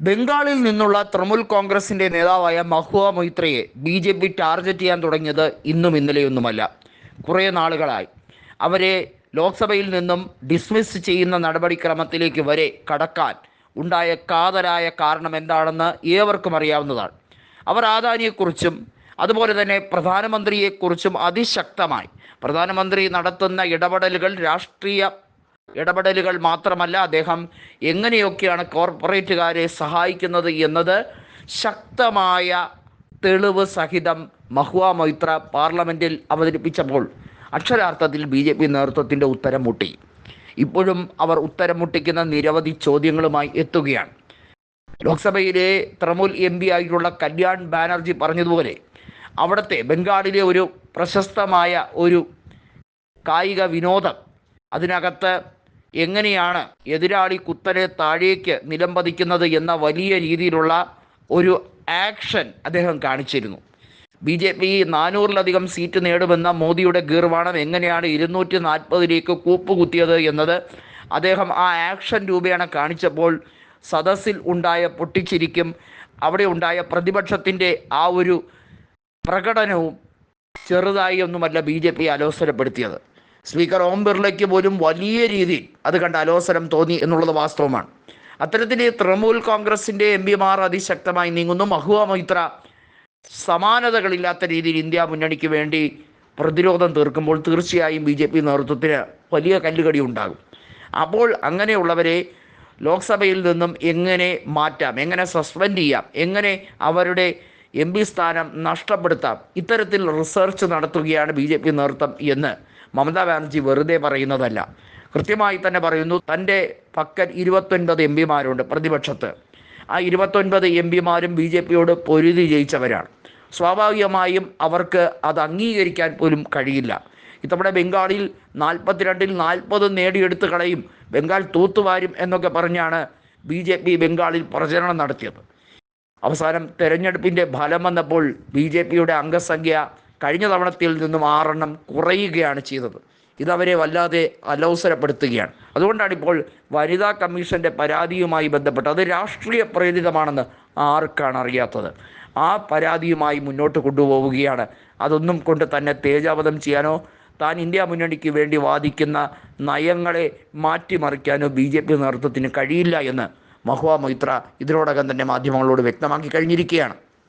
ബംഗാളിൽ നിന്നുള്ള തൃണമൂൽ കോൺഗ്രസിന്റെ നേതാവായ മഹുവ മൊയ്ത്രയെ ബി ജെ പി ടാർഗറ്റ് ചെയ്യാൻ തുടങ്ങിയത് ഇന്നും ഇന്നലെയൊന്നുമല്ല. കുറേ നാളുകളായി. അവരെ ലോക്സഭയിൽ നിന്നും ഡിസ്മിസ് ചെയ്യുന്ന നടപടിക്രമത്തിലേക്ക് വരെ കടക്കാൻ ഉണ്ടായ കാതലായ കാരണം എന്താണെന്ന് ഏവർക്കും അറിയാവുന്നതാണ്. അവർ ആദാനിയെക്കുറിച്ചും അതുപോലെ തന്നെ പ്രധാനമന്ത്രിയെക്കുറിച്ചും അതിശക്തമായി പ്രധാനമന്ത്രി നടത്തുന്ന ഇടപെടലുകൾ രാഷ്ട്രീയ ഇടപെടലുകൾ മാത്രമല്ല അദ്ദേഹം എങ്ങനെയൊക്കെയാണ് കോർപ്പറേറ്റുകാരെ സഹായിക്കുന്നത് എന്നത് ശക്തമായ തെളിവ് സഹിതം മഹുവ മൈത്ര പാർലമെന്റിൽ അവതരിപ്പിച്ചപ്പോൾ അക്ഷരാർത്ഥത്തിൽ ബി ജെ പി നേതൃത്വത്തിന്റെ ഉത്തരം മുട്ടി. ഇപ്പോഴും അവർ ഉത്തരം മുട്ടിക്കുന്ന നിരവധി ചോദ്യങ്ങളുമായി എത്തുകയാണ്. ലോക്സഭയിലെ തൃണമൂൽ എം പി ആയിട്ടുള്ള കല്യാൺ ബാനർജി പറഞ്ഞതുപോലെ അവിടുത്തെ ബംഗാളിലെ ഒരു പ്രശസ്തമായ ഒരു കായിക വിനോദം അതിനകത്ത് എങ്ങനെയാണ് എതിരാളി കുത്തനെ താഴേക്ക് നിലംപതിക്കുന്നത് എന്ന വലിയ രീതിയിലുള്ള ഒരു ആക്ഷൻ അദ്ദേഹം കാണിച്ചിരുന്നു. ബി ജെ പി നാനൂറിലധികം സീറ്റ് നേടുമെന്ന മോദിയുടെ ഗീർവാണം എങ്ങനെയാണ് ഇരുന്നൂറ്റി നാൽപ്പതിലേക്ക് കൂപ്പുകുത്തിയത് എന്നത് അദ്ദേഹം ആ ആക്ഷൻ രൂപേണ കാണിച്ചപ്പോൾ സദസ്സിൽ ഉണ്ടായ പൊട്ടിച്ചിരിക്കും അവിടെ ഉണ്ടായ പ്രതിപക്ഷത്തിന്റെ ആ ഒരു പ്രകടനവും ചെറുതായി ഒന്നുമല്ല ബി ജെ പി അലോസരപ്പെടുത്തിയത്. സ്പീക്കർ ഓം ബിർളയ്ക്ക് പോലും വലിയ രീതിയിൽ അത് കണ്ട അലോസരം തോന്നി എന്നുള്ളത് വാസ്തവമാണ്. അത്തരത്തിൽ തൃണമൂൽ കോൺഗ്രസിന്റെ എം പിമാർ അതിശക്തമായി നീങ്ങുന്നു. മഹുവ മൈത്ര സമാനതകളില്ലാത്ത രീതിയിൽ ഇന്ത്യ മുന്നണിക്ക് വേണ്ടി പ്രതിരോധം തീർക്കുമ്പോൾ തീർച്ചയായും ബി ജെ പി നേതൃത്വത്തിന് വലിയ കല്ലുകടി ഉണ്ടാകും. അപ്പോൾ അങ്ങനെയുള്ളവരെ ലോക്സഭയിൽ നിന്നും എങ്ങനെ മാറ്റാം? എങ്ങനെ സസ്പെൻഡ് ചെയ്യാം? എങ്ങനെ അവരുടെ എം പി സ്ഥാനം നഷ്ടപ്പെടുത്താം? ഇത്തരത്തിൽ റിസർച്ച് നടത്തുകയാണ് ബി ജെ പി നേതൃത്വം എന്ന് മമതാ ബാനർജി വെറുതെ പറയുന്നതല്ല. കൃത്യമായി തന്നെ പറയുന്നു തന്റെ പക്കൽ ഇരുപത്തൊൻപത് എം പിമാരുണ്ട് പ്രതിപക്ഷത്ത്. ആ ഇരുപത്തൊൻപത് എം പിമാരും ബി ജെ പിയോട് പൊരുതി ജയിച്ചവരാണ്. സ്വാഭാവികമായും അവർക്ക് അത് അംഗീകരിക്കാൻ പോലും കഴിയില്ല. ഇത്തവണ ബംഗാളിൽ നാൽപ്പത്തിരണ്ടിൽ നാൽപ്പത് നേടിയെടുത്ത് കളയും ബംഗാൾ തൂത്തുവാരും എന്നൊക്കെ പറഞ്ഞാണ് ബി ജെ പി ബംഗാളിൽ പ്രചരണം നടത്തിയത്. അവസാനം തെരഞ്ഞെടുപ്പിന്റെ ഫലം വന്നപ്പോൾ ബി ജെ പിയുടെ അംഗസംഖ്യ കഴിഞ്ഞ തവണത്തിൽ നിന്നും ആറെണ്ണം കുറയുകയാണ് ചെയ്തത്. ഇതവരെ വല്ലാതെ അലോസരപ്പെടുത്തുകയാണ്. അതുകൊണ്ടാണ് ഇപ്പോൾ വനിതാ കമ്മീഷന്റെ പരാതിയുമായി ബന്ധപ്പെട്ട് അത് രാഷ്ട്രീയ പ്രേരിതമാണെന്ന് ആർക്കാണ് അറിയാത്തത്. ആ പരാതിയുമായി മുന്നോട്ട് കൊണ്ടുപോവുകയാണ്. അതൊന്നും കൊണ്ട് തന്നെ തേജാവധം ചെയ്യാനോ താൻ ഇന്ത്യ മുന്നണിക്ക് വേണ്ടി വാദിക്കുന്ന നയങ്ങളെ മാറ്റിമറിക്കാനോ ബി ജെ പി നേതൃത്വത്തിന് കഴിയില്ല എന്ന് മഹുവ മൈത്ര ഇതിനോടകം തന്നെ മാധ്യമങ്ങളോട് വ്യക്തമാക്കി കഴിഞ്ഞിരിക്കുകയാണ്.